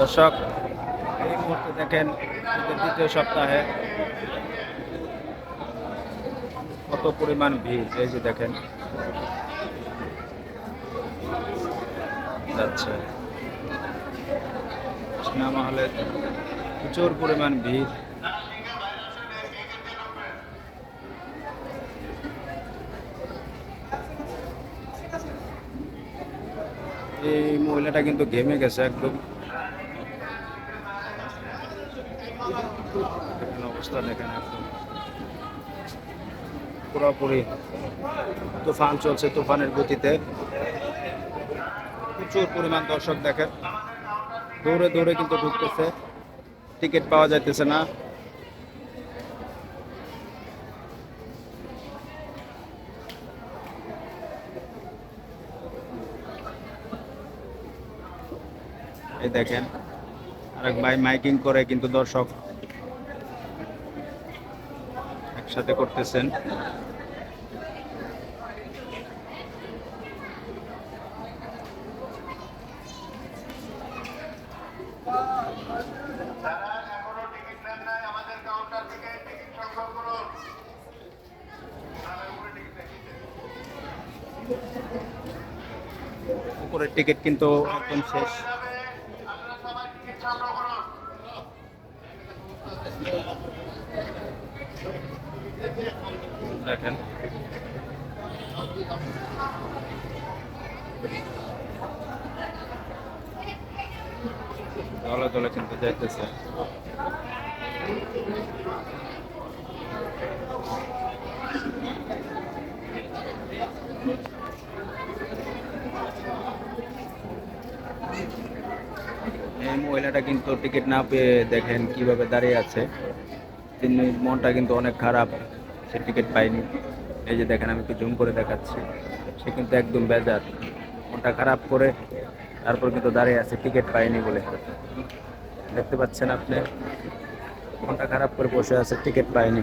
দর্শক, এই মুহূর্তে দেখেন দ্বিতীয় সপ্তাহে কত পরিমাণ ভিড়। এই যে দেখেন, যাচ্ছে। সিনেমা হলে প্রচুর পরিমাণ ভিড়। এই মহিলাটা কিন্তু ঘেমে গেছে একদম। অবস্থা, দেখেন একদম। পুরোপুরি তুফান চলছে তুফানের গতিতে। প্রচুর পরিমাণ দর্শক দেখেন। দৌড়ে দৌড়ে কিন্তু ঢুকতেছে। টিকিট পাওয়া যাইতেছে না। এই দেখেন, আরেক ভাই মাইকিং করে কিন্তু দর্শক একসাথে করতেছেন। উপরের টিকিট কিন্তু একদম শেষ যাবে আপনারা সবাই টিকিট সংগ্রহ করুন দেখেন। দলে দলে কিন্তু যাইতেছে এই মহিলাটা কিন্তু টিকিট না পেয়ে দেখেন কীভাবে দাঁড়িয়ে আছে। তিনি মনটা কিন্তু অনেক খারাপ। সে টিকিট পায়নি এই যে দেখেন, আমি একটু জুম করে দেখাচ্ছি। সে কিন্তু একদম বেজার। মনটা খারাপ করে তারপর কিন্তু দাঁড়িয়ে আছে টিকিট পায়নি বলে। দেখতে পাচ্ছেন আপনি? মনটা খারাপ করে বসে আছে টিকিট পায়নি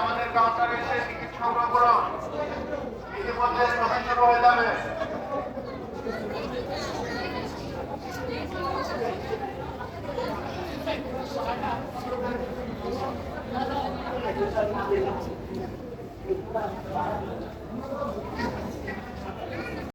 আমাদের কাউন্টারে এসে টিকিট সংগ্রহ করো ইতিমধ্যে সদস্য হয়ে যাবে। Thank you.